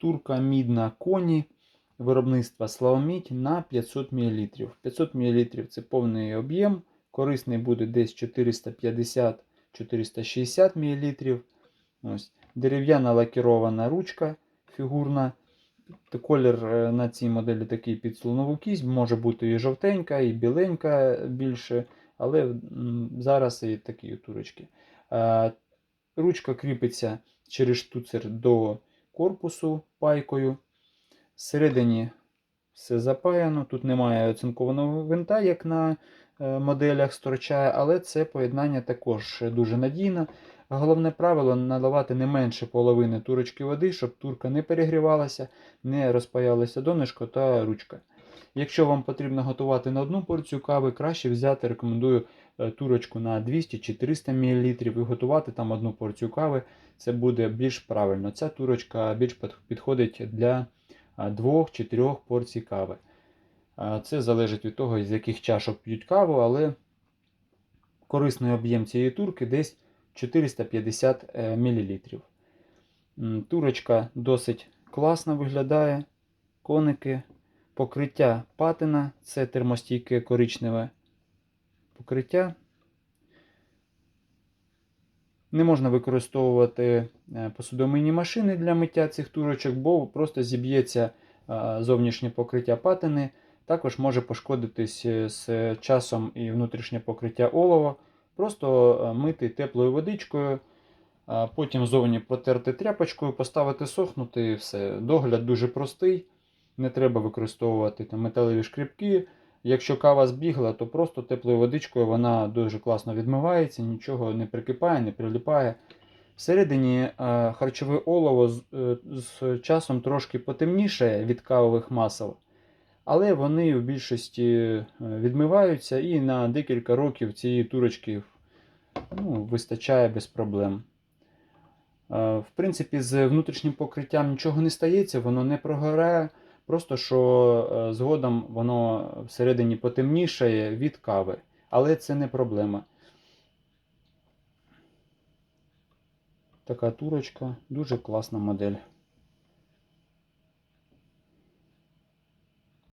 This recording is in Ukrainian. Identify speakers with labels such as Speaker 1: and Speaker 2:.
Speaker 1: Турка мідна коні виробництва Славомідь на 500 мл. 500 мл це повний об'єм. Корисний буде десь 450-460 мл. Ось. Дерев'яна лакірована ручка фігурна. Колір е, на цій моделі такий під слонову кість, може бути і жовтенька, і біленька більше, але зараз і такі турочки. Е, Ручка кріпиться через штуцер до корпусу пайкою. Всередині все запаяно. Тут немає оцинкованого винта, як на е, моделях сторчає, але це поєднання також дуже надійне. Головне правило наливати не менше половини турочки води, щоб турка не перегрівалася, не розпаялося донишко та ручка. Якщо вам потрібно готувати на одну порцію кави, краще взяти, рекомендую е, турочку на 200 чи 300 мл і готувати там одну порцію кави. Це буде більш правильно. Ця турочка більш підходить для а, двох чи трьох порцій кави. Це залежить від того, з яких чашок п'ють каву, але корисний об'єм цієї турки десь 450 мл. Турочка досить класно виглядає. Коники, покриття патина, це термостійке коричневе покриття. Не можна використовувати е, посудомийні машини для миття цих турочок, бо просто зіб'ється е, зовнішнє покриття патини. Також може пошкодитись е, з часом і внутрішнє покриття олова. Просто мити теплою водичкою, потім зовні протерти тряпочкою, поставити сохнути і все. Догляд дуже простий. Не треба використовувати там, металеві шкрібки. Якщо кава збігла, то просто теплою водичкою вона дуже класно відмивається, нічого не прикипає, не приліпає. Всередині е, харчове олово з, е, з часом трошки потемніше від кавових масел, але вони в більшості е, відмиваються і на декілька років цієї турочки ну, вистачає без проблем. В принципі, з внутрішнім покриттям нічого не стається, воно не прогорає. Просто що е, згодом воно всередині потемнішає від кави. Але це не проблема. Така турочка, дуже класна модель.